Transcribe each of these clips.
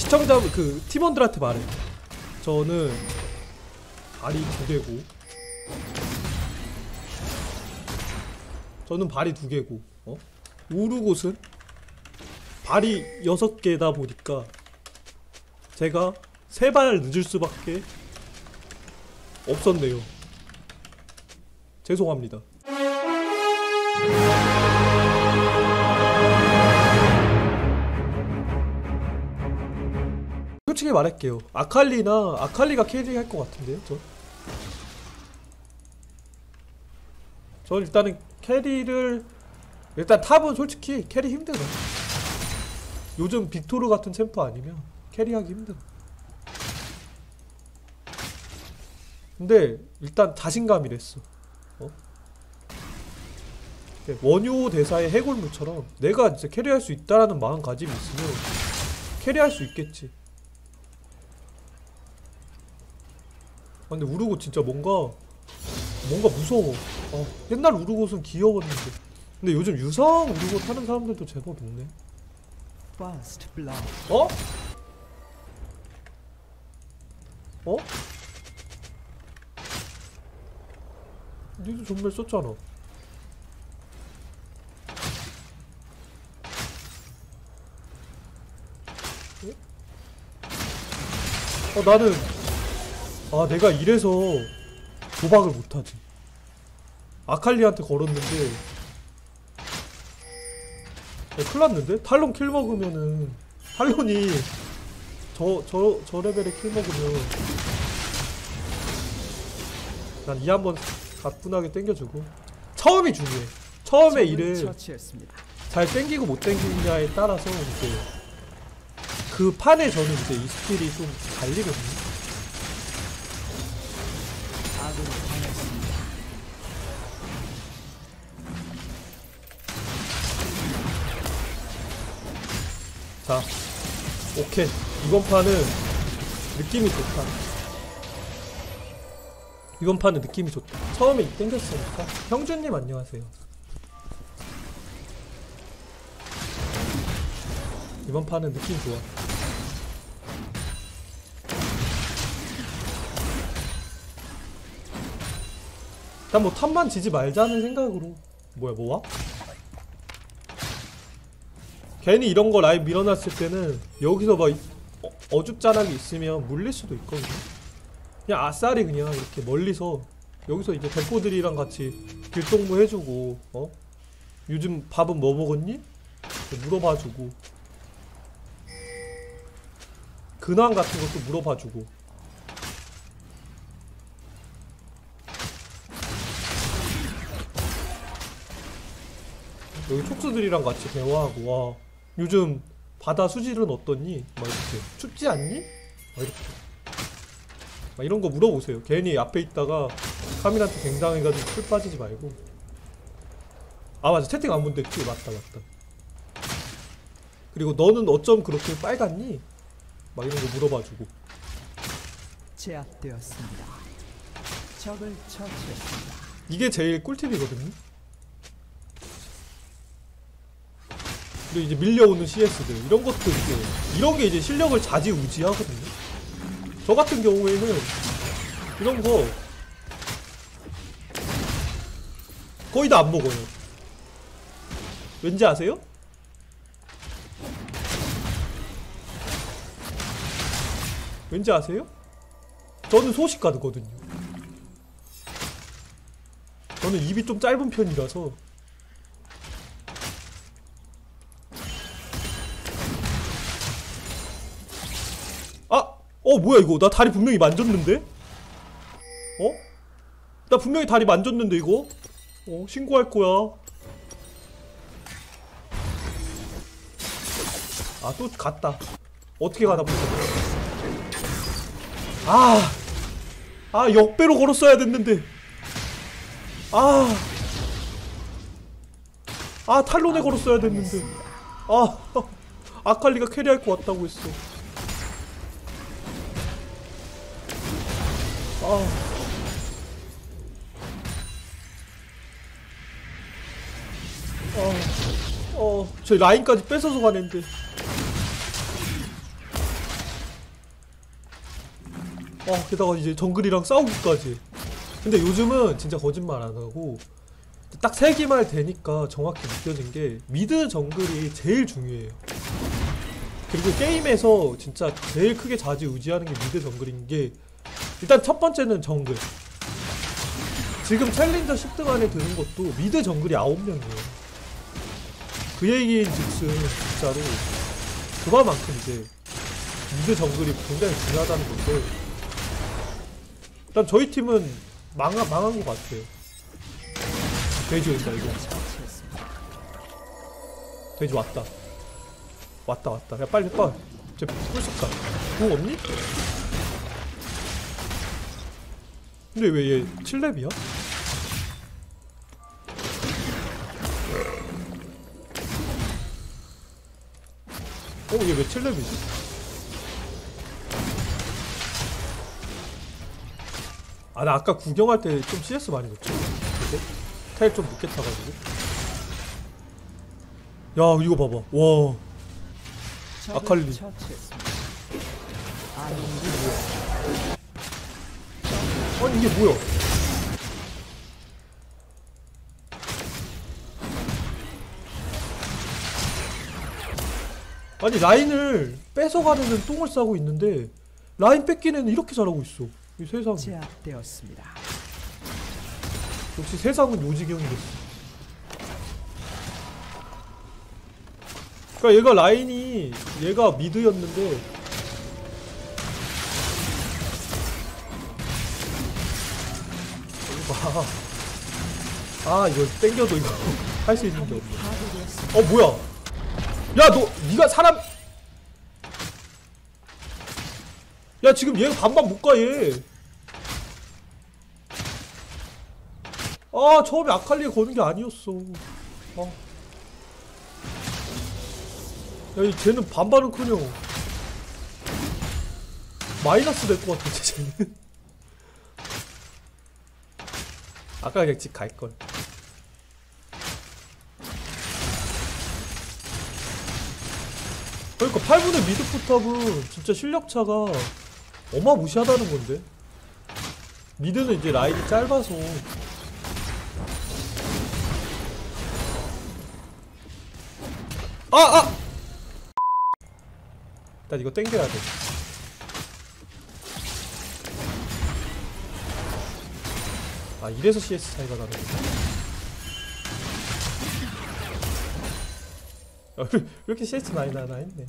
시청자 그 팀원들한테 말해. 저는 발이 두 개고. 저는 발이 두 개고. 어? 우르곳은 발이 여섯 개다 보니까 제가 세 발 늦을 수밖에 없었네요. 죄송합니다. 솔직히 말할게요. 아칼리나 아칼리가 캐리 할 것 같은데요, 저. 전 일단은 캐리를 일단 탑은 솔직히 캐리 힘들어. 요즘 빅토르 같은 챔프 아니면 캐리하기 힘들어. 근데 일단 자신감이 랬어. 어? 원효 대사의 해골물처럼 내가 진짜 캐리할 수 있다라는 마음가짐이 있으면 캐리할 수 있겠지. 근데 우르고 진짜 뭔가 뭔가 무서워. 아, 옛날 우르고는 귀여웠는데. 근데 요즘 유성 우르고 타는 사람들도 제법 있네. 어? 어? 니도 정말 썼잖아. 어? 어, 나는 아 내가 이래서 도박을 못하지. 아칼리한테 걸었는데 야, 큰일 났는데? 탈론 킬 먹으면은 탈론이 저, 저, 저 레벨의 킬 먹으면 난 이 한번 가뿐하게 땡겨주고 처음이 중요해 처음에 일을 처치했습니다. 잘 땡기고 못 땡기냐에 따라서 이제 그 판에 저는 이제 이 스킬이 좀 갈리거든요 자 오케이. 이번 판은 느낌이 좋다. 이번 판은 느낌이 좋다. 처음에 이 땡겼으니까. 형준님 안녕하세요. 이번 판은 느낌 좋아. 일단 뭐 탑만 지지 말자는 생각으로. 뭐야 뭐야? 괜히 이런 거 라이브 밀어놨을 때는 여기서 막 어, 어줍잖하게 있으면 물릴 수도 있거든요. 그냥 아싸리 그냥 이렇게 멀리서 여기서 이제 대포들이랑 같이 길동무 해주고 어? 요즘 밥은 뭐 먹었니? 이렇게 물어봐주고 근황 같은 것도 물어봐주고 여기 촉수들이랑 같이 대화하고 와 요즘 바다 수질은 어떻니? 막 이렇게 춥지 않니? 막 이렇게 막 이런 거 물어보세요 괜히 앞에 있다가 카민한테 갱당해가지고 풀 빠지지 말고 아 맞아 채팅 안 본댔지 맞다 맞다 그리고 너는 어쩜 그렇게 빨갛니? 막 이런 거 물어봐주고 제압되었습니다. 적을 처치했습니다. 이게 제일 꿀팁이거든요 그리고 이제 밀려오는 CS들 이런 것도 이제 이런 게 이제 실력을 좌지우지하거든요. 저 같은 경우에는 이런 거 거의 다 안 먹어요. 왠지 아세요? 왠지 아세요? 저는 소식 가드거든요. 저는 입이 좀 짧은 편이라서 어 뭐야 이거 나 다리 분명히 만졌는데? 어? 나 분명히 다리 만졌는데 이거? 어 신고할 거야 아 또 갔다 어떻게 가다 보자 아! 아 역배로 걸었어야 됐는데 아! 아 탈론에 걸었어야 됐는데 아 아칼리가 캐리할 것 같다고 했어 아. 어, 어, 저 라인까지 뺏어서 가는데. 어 게다가 이제 정글이랑 싸우기까지 근데 요즘은 진짜 거짓말 안 하고 딱세 개말 되니까 정확히 느껴진 게 미드 정글이 제일 중요해요 그리고 게임에서 진짜 제일 크게 좌지우지하는 게 미드 정글인 게 일단 첫 번째는 정글. 지금 챌린저 10등 안에 드는 것도 미드 정글이 9명이에요. 그 얘기인 즉슨 진짜로 그거만큼 이제 미드 정글이 굉장히 중요하다는 건데 일단 저희 팀은 망하, 망한 것 같아요. 돼지 온다 이거. 돼지 왔다. 왔다 왔다. 야 빨리 빨리. 쟤 뿔석가. 공 없니? 근데 왜 얘 7렙이야? 어 얘 왜 7렙이지? 아 나 아까 구경할 때 좀 CS 많이 넣었죠 그때? 타일 좀 늦게 타가지고 야 이거 봐봐 와 아칼리. 처치했습니다. 아군이 아니 이게 뭐야? 아니 라인을 뺏어가려는 똥을 싸고 있는데 라인 뺏기는 이렇게 잘하고 있어. 이 세상 제압되었습니다. 역시 세상은 요지경이 됐어. 그러니까 얘가 라인이 얘가 미드였는데 아 이거 땡겨도 이거 할 수 있는 게 파괴되었습니다. 어 뭐야? 야너 니가 사람 야 지금 얘가 반반 못가얘. 아 처음에 아칼리에 거는 게 아니었어. 어. 야이 쟤는 반반은커녕. 마이너스 될 것 같아 쟤는 아까 그냥 집 갈걸 그러니까 8분의 미드 포탑은 진짜 실력차가 어마무시하다는 건데 미드는 이제 라인이 짧아서 아! 아! 일단 이거 땡겨야 돼 아, 이래서 CS 차이가 나는 거야. 아, 왜 이렇게 CS 많이 나나 했네.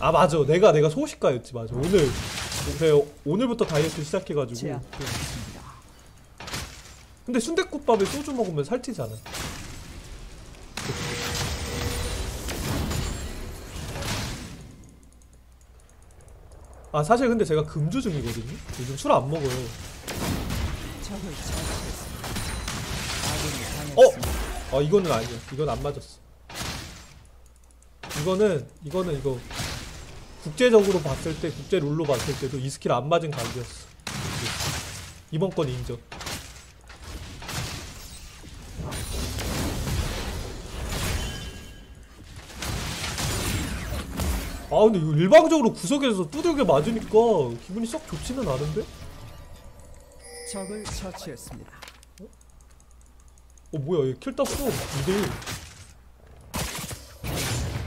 아, 맞아. 내가, 내가 소식가였지, 맞아. 오늘, 그래, 오늘부터 다이어트 시작해가지고. 근데 순댓국밥에 소주 먹으면 살찌잖아. 아, 사실 근데 제가 금주 중이거든요? 요즘 술 안 먹어요. 어? 아 이거는 아니야. 이건 안 맞았어. 이거는 이거는 이거 국제적으로 봤을 때 국제 룰로 봤을 때도 이 스킬 안 맞은 각이었어. 이번 건 인정. 아 근데 이거 일방적으로 구석에서 두들겨 맞으니까 기분이 썩 좋지는 않은데? 적을 처치했습니다. 어 뭐야 얘킬 땄어 2대1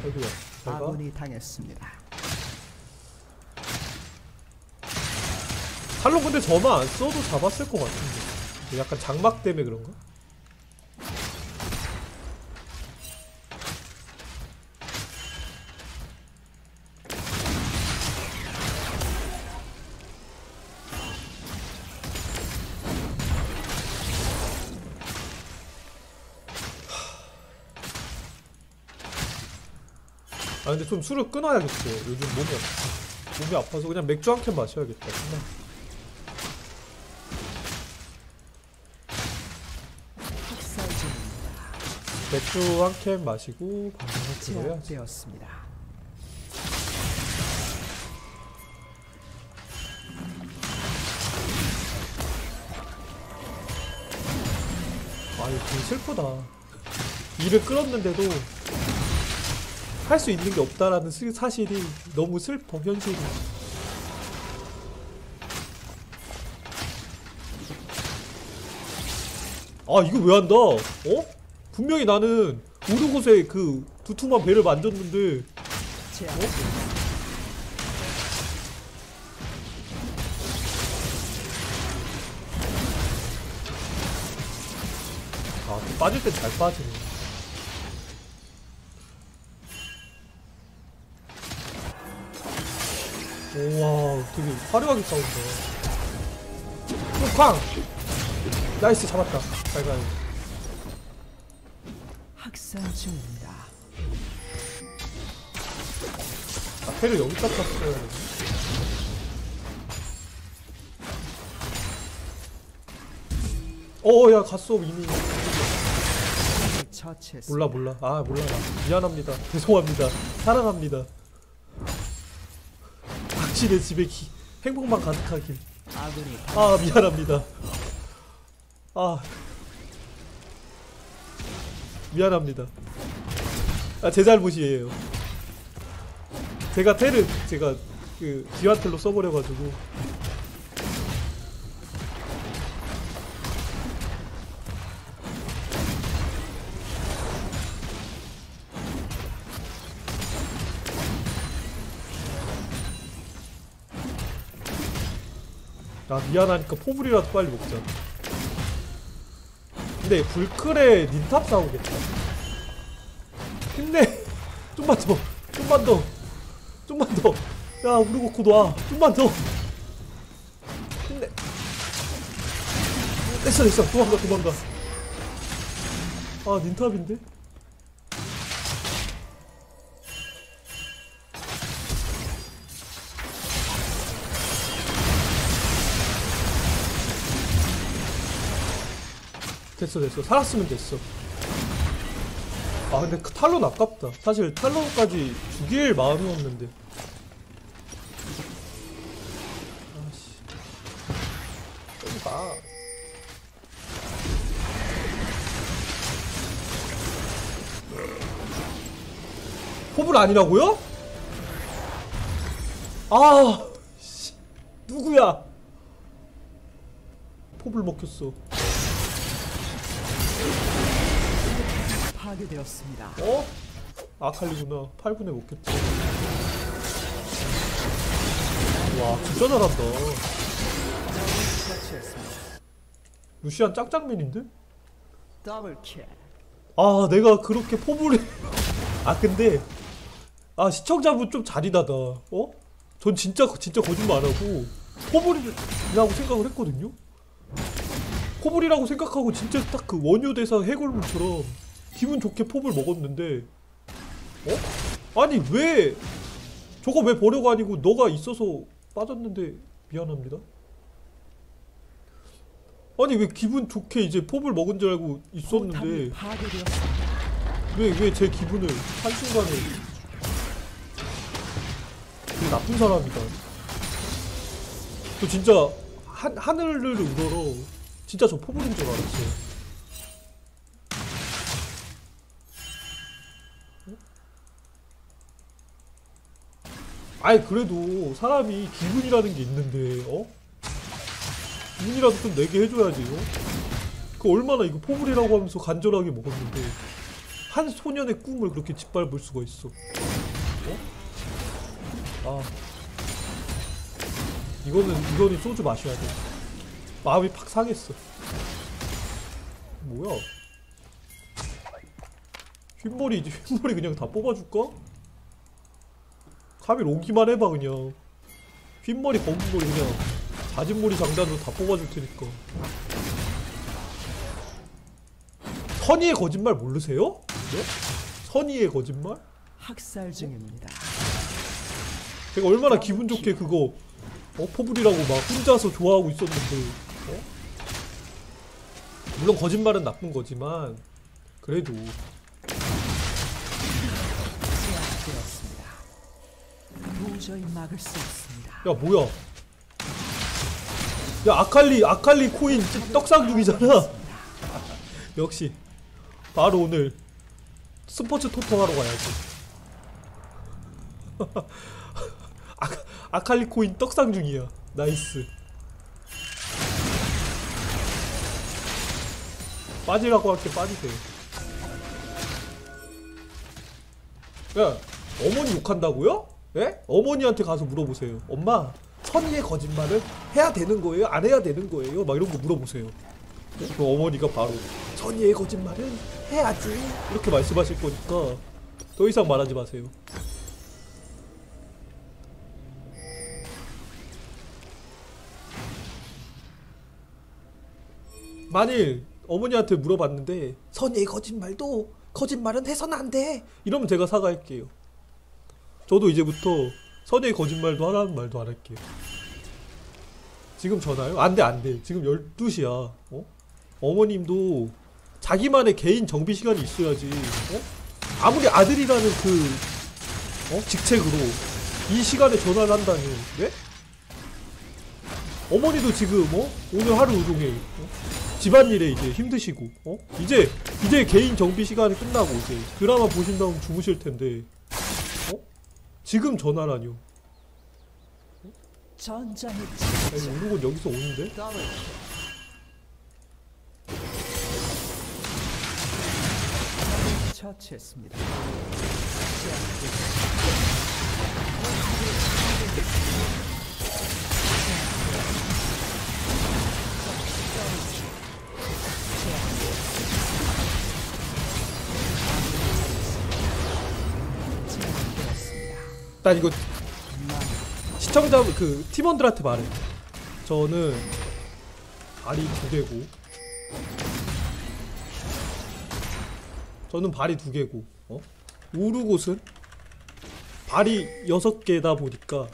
여기야 잘가 아군이 당했습니다. 탈론 근데 저만 안 써도 잡았을 것 같은데 약간 장막 때문에 그런가? 아 근데 좀 술을 끊어야겠어 요즘 몸이 몸이 아파서 그냥 맥주 한 캔 마셔야겠다 중입니다. 맥주 한 캔 마시고 방송을 들어야지 제압되었습니다. 아 이거 되게 슬프다 일을 끌었는데도 할수 있는 게 없다라는 슬, 사실이 너무 슬퍼 현실이 아 이거 왜 한다 어? 분명히 나는 우르 곳에 그 두툼한 배를 만졌는데 어? 아, 빠질 땐 잘 빠지네. 우와, 되게 화려하게 싸운다. 팡! 나이스, 잡았다. 잘 가요. 학살 중입니다. 아, 패를 여기다 탔어야 되네. 어, 야, 갔어, 이미. 몰라, 몰라. 아, 몰라. 나. 미안합니다. 죄송합니다. 사랑합니다. 당신의 집에 기, 행복만 가득하길. 아군이 아 미안합니다. 아 미안합니다. 아 제 잘못이에요. 제가 테를 제가 그 기완텔로 써버려가지고 미안하니까 포불이라도 빨리 먹자. 근데 불클에 닌탑 싸우겠다. 힘내. 좀만 더. 좀만 더. 좀만 더. 야 우르고 곧 와. 좀만 더. 힘내. 됐어 됐어. 도망가 도망가. 아 닌탑인데? 됐어 됐어. 살았으면 됐어. 아 근데 그 탈론 아깝다. 사실 탈론까지 죽일 마음이었는데. 아씨. 여기 봐 포불 아니라고요? 아 씨, 누구야? 포불 먹혔어 파괴되었습니다. 어? 아칼리구나. 8분에 먹겠지. 와, 진짜 잘한다. 루시안 짝짝맨인데? 아, 내가 그렇게 포불이. 아, 근데. 아, 시청자분 좀 잔인하다. 어? 전 진짜, 진짜 거짓말 안 하고. 포불이라고 생각을 했거든요? 포불이라고 생각하고 진짜 딱 그 원효대사 해골물처럼 기분 좋게 포불 먹었는데 어? 아니 왜 저거 왜 버려가 아니고 너가 있어서 빠졌는데 미안합니다 아니 왜 기분 좋게 이제 포불 먹은 줄 알고 있었는데. 왜 왜 제 기분을 한순간에 되게 나쁜 사람이다 저 진짜 한, 하늘을 우러러 진짜 저 포불인 줄 알았어요 아이 그래도 사람이 기분이라는 게 있는데 어? 기분이라도 좀 내게 해줘야지 어? 그 얼마나 이거 포불이라고 하면서 간절하게 먹었는데 한 소년의 꿈을 그렇게 짓밟을 수가 있어 어? 아 이거는 이거는 소주 마셔야 돼 마음이 팍 상했어 뭐야 흰머리 이제 흰머리 그냥 다 뽑아줄까? 카밀 오기만 해봐 그냥 흰머리 검은머리 그냥 자진머리 장단으로 다 뽑아줄 테니까 선의의 거짓말 모르세요? 네? 선의의 거짓말? 학살 중입니다. 제가 얼마나 기분 좋게 그거 어 포불이라고 막 혼자서 좋아하고 있었는데 어? 물론 거짓말은 나쁜 거지만 그래도 도저히 막을 수 없습니다. 야 뭐야 야 아칼리 아칼리 코인 떡상 중이잖아 역시 바로 오늘 스포츠 토토 하러 가야지 아, 아칼리 코인 떡상 중이야 나이스 빠지라고 할게 빠지세요. 야, 어머니 욕한다고요? 예? 어머니한테 가서 물어보세요. 엄마, 선의의 거짓말을 해야 되는 거예요? 안 해야 되는 거예요? 막 이런 거 물어보세요. 그 어머니가 바로 선의의 거짓말은 해야지 이렇게 말씀하실 거니까 더 이상 말하지 마세요. 만일 어머니한테 물어봤는데 선의의 거짓말도 거짓말은 해서는 안 돼. 이러면 제가 사과할게요. 저도 이제부터 선의의 거짓말도 하라는 말도 안 할게요. 지금 전화요? 안 돼, 안 돼. 지금 12시야. 어? 어머님도 자기만의 개인 정비 시간이 있어야지. 어? 아무리 아들이라는 그 어? 직책으로 이 시간에 전화를 한다니. 네? 어머니도 지금 어? 오늘 하루 종일 어? 집안일에 이제 힘드시고 어? 이제 이제 개인 정비 시간이 끝나고 이제 드라마 보신 다음 주무실 텐데 어? 지금 전화라뇨. 전장의 아니, 우르곤 여기서 오는데? 처치했습니다. 난 이거 시청자 그 팀원들한테 말해. 저는 발이 두 개고. 저는 발이 두 개고. 어? 우르곳은 발이 여섯 개다 보니까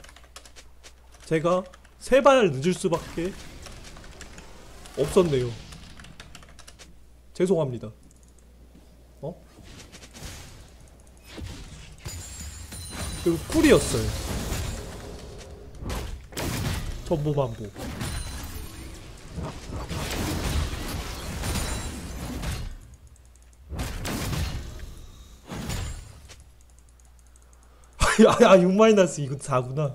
제가 세 발 늦을 수밖에 없었네요. 죄송합니다. 그리고 쿨이었어요. 전보만보. 야, 야, 6 마이너스 이거 4구나.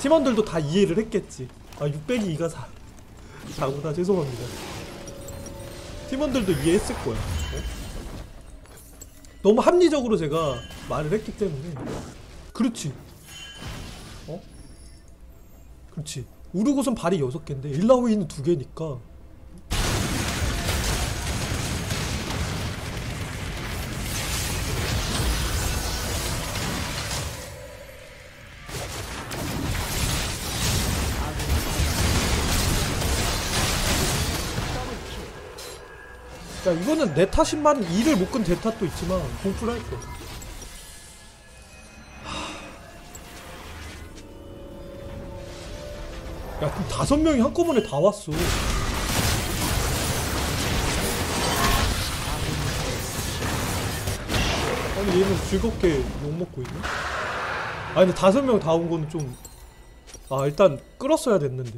팀원들도 다 이해를 했겠지. 아, 600이 2가 4. 4구나. 죄송합니다. 팀원들도 이해했을 거야. 어? 너무 합리적으로 제가 말을 했기 때문에. 그렇지. 어? 그렇지. 우르곳은 발이 6개인데 일라오이는 2개니까. 야 이거는 내 탓인만 일을 못끈제 탓도 있지만 공풀 할 거. 야 그럼 다섯 명이 한꺼번에 다 왔어. 아니 얘는 즐겁게 욕 먹고 있네. 아 근데 다섯 명 다 온 거는 좀. 아 일단 끌었어야 됐는데.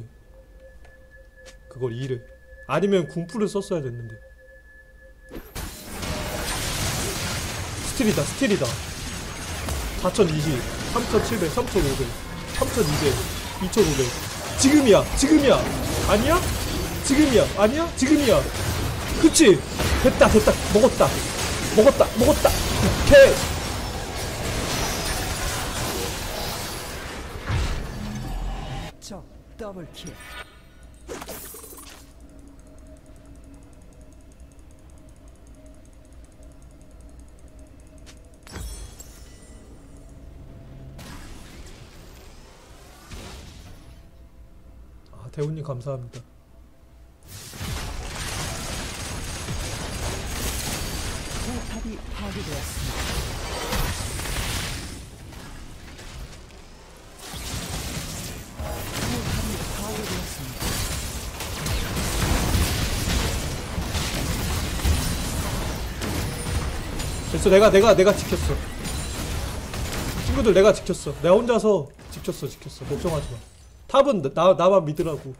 그걸 일을. 아니면 궁풀을 썼어야 됐는데. 스틸이다 스틸이다. 4020 3700 3500 3200 2500 지금이야 지금이야. 아니야? 지금이야 아니야? 지금이야. 그치? 됐다 됐다. 먹었다. 먹었다 먹었다. 오케이. 적 더블 킬. 아 대훈님 감사합니다. 포탑이 파괴되었습니다. 포탑이 파괴되었습니다. 됐어 내가 내가 내가 지켰어. 친구들 내가 지켰어. 내가 혼자서 지켰어 지켰어. 걱정하지 마 탑은 나, 나만 믿으라고.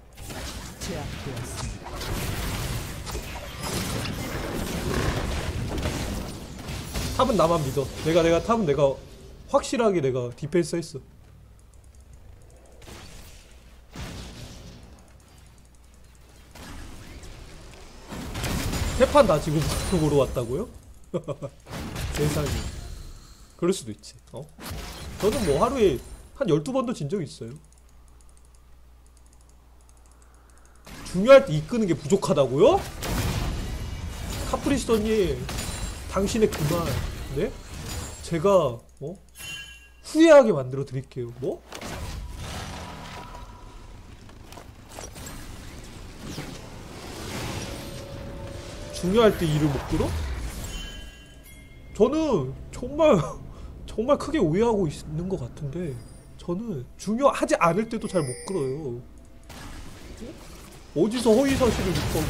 탑은 나만 믿어. 내가 내가 탑은 내가 확실하게 내가 디펜스 했어. 세판 다 지금 보러 왔다고요? 세상에. 그럴 수도 있지. 어? 저는 뭐 하루에 한 12번도 진 적 있어요. 중요할 때 이끄는 게 부족하다고요? 카프리스터님, 당신의 그 말, 네? 제가, 어? 후회하게 만들어 드릴게요. 뭐? 중요할 때 일을 못 끌어? 저는 정말 정말 크게 오해하고 있는 것 같은데 저는 중요하지 않을 때도 잘 못 끌어요. 어디서 허위 사실을 유포하고?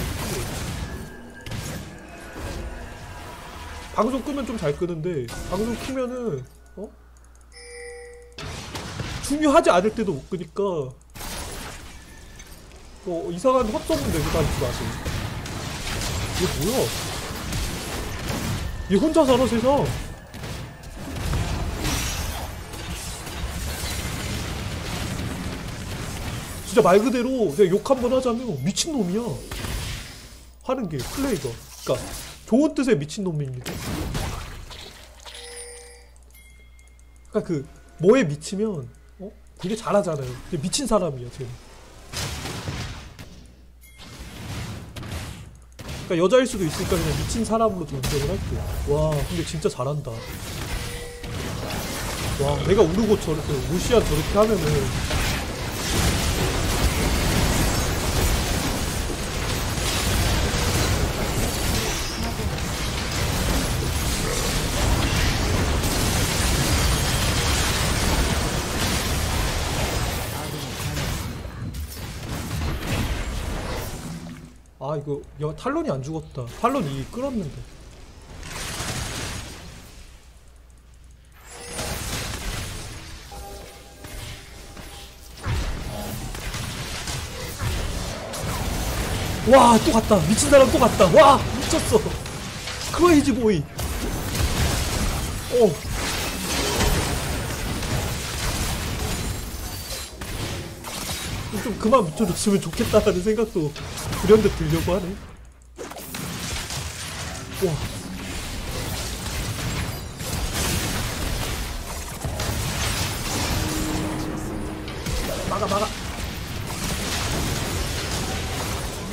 방송 끄면 좀 잘 끄는데 방송 키면은 어? 중요하지 않을 때도 못 끄니까 어, 이상한 헛소문 내고 다니지 마세요. 이게 뭐야? 얘 혼자 살아 세상. 진짜 말 그대로 그냥 욕한 번 하자면 미친놈이야. 하는 게 플레이가. 그러니까 좋은 뜻의 미친놈입니다. 그러니까 그 뭐에 미치면 어? 되게 잘하잖아요. 미친 사람이야, 쟤는. 그러니까 여자일 수도 있으니까 그냥 미친 사람으로 전쟁을 할게요. 와, 근데 진짜 잘한다. 와, 내가 우르고 저렇게 루시안 저렇게 하면은 이거 야 탈론이 안 죽었다. 탈론 이 끌었는데. 와 또 갔다. 미친 사람 또 갔다. 와 미쳤어. 크레이지 보이. 어. 좀 그만 밑으로치면 좋겠다라는 생각도 불현듯 들려고 하네. 와. 막아 막아.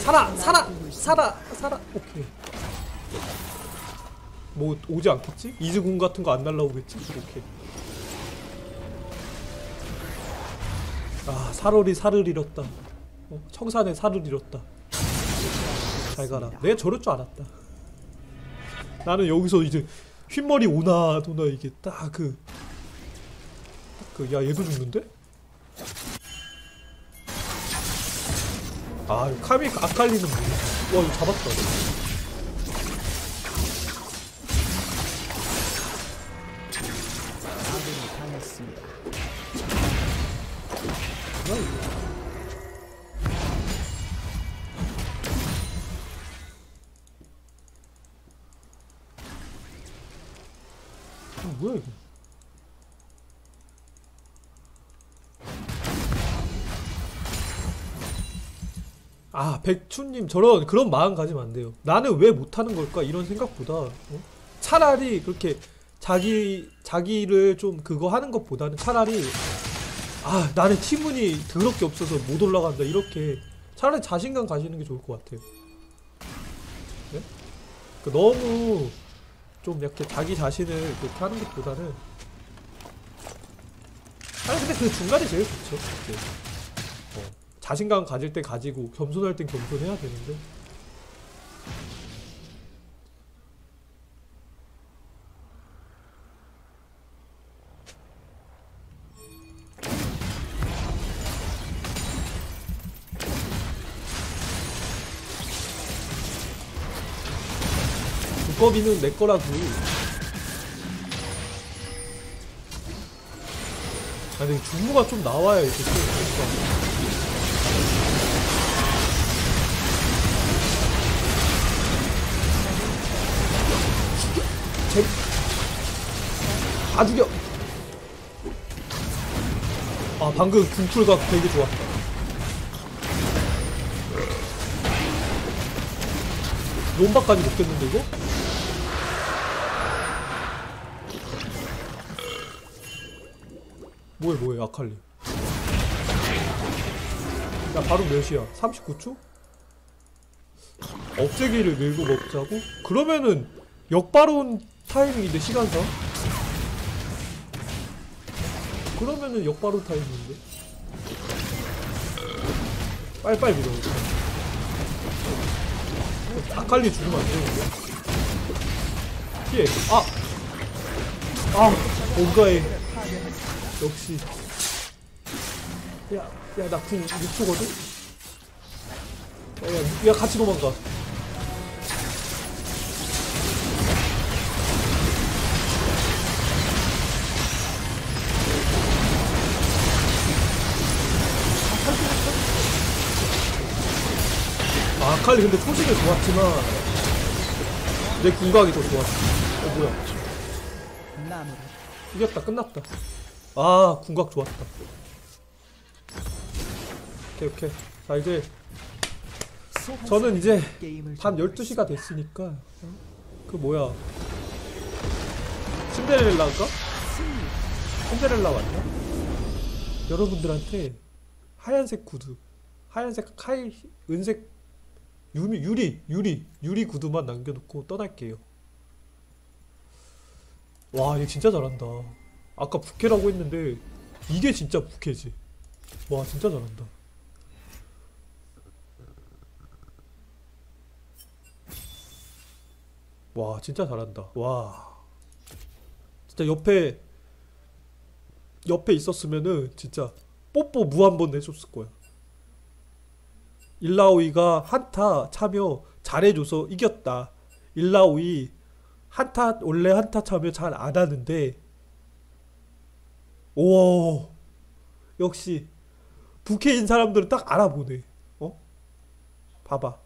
살아 살아 살아 살아. 오케이. 뭐 오지 않겠지? 이즈궁 같은 거 안 날라오겠지? 오케이. 아 살얼이 살을 잃었다. 어, 청산에 살을 잃었다. 잘 가라. 내가 저럴 줄 알았다. 나는 여기서 이제 흰머리 오나 도나 이게 딱 그 그 야 얘도 죽는데? 아 카미 아칼리는 뭐야 와 이거 잡았다 춘님 저런 그런 마음 가지면 안 돼요 나는 왜 못하는 걸까 이런 생각보다 어? 차라리 그렇게 자기 자기를 좀 그거 하는 것보다는 차라리 아 나는 팀운이 더럽게 없어서 못 올라간다 이렇게 차라리 자신감 가지는 게 좋을 것 같아요 네? 그 너무 좀 이렇게 자기 자신을 그렇게 하는 것보다는 아니 근데 그 중간이 제일 좋죠 네. 어, 자신감 가질 때 가지고 겸손할 땐 겸손해야 되는데 두꺼비는 내 거라고. 아니 중무가 좀 나와야 이렇게 제. 다 죽여. 아 방금 궁풀각 되게 좋았다 롬바까지 먹겠는데 이거? 뭐해 뭐해 아칼리 야 바로 몇이야? 39초? 없애기를 밀고 먹자고? 그러면은 역바론 타이밍인데 시간상? 그러면은 역바론 타이밍인데? 빨리빨리 밀어 아칼리 죽으면 안 되는데? 피해 아! 아! 뭔가에 역시 야, 야, 나궁 6초거든? 야, 야, 야, 같이 도망가. 아, 아칼리 근데 초식이 좋았지만 내 궁각이 더 좋았어. 어, 뭐야. 이겼다, 끝났다. 아, 궁각 좋았다. 오케이, 오케이. 자, 이제 저는 이제 밤 준비하고 12시가 됐으니까 어? 그 뭐야 신데렐라인가? 신데렐라 맞나? 여러분들한테 하얀색 구두 하얀색 하이 은색 유미, 유리 유리 유리 구두만 남겨놓고 떠날게요. 와 얘 진짜 잘한다. 아까 부캐라고 했는데 이게 진짜 부캐지. 와 진짜 잘한다. 와 진짜 잘한다. 와. 진짜 옆에 옆에 있었으면은 진짜 뽀뽀 무한번 해줬을 거야 일라오이가 한타 참여 잘해줘서 이겼다. 일라오이 한타 원래 한타 참여 잘 안 하는데 오 역시 부캐인 사람들은 딱 알아보네. 어? 봐봐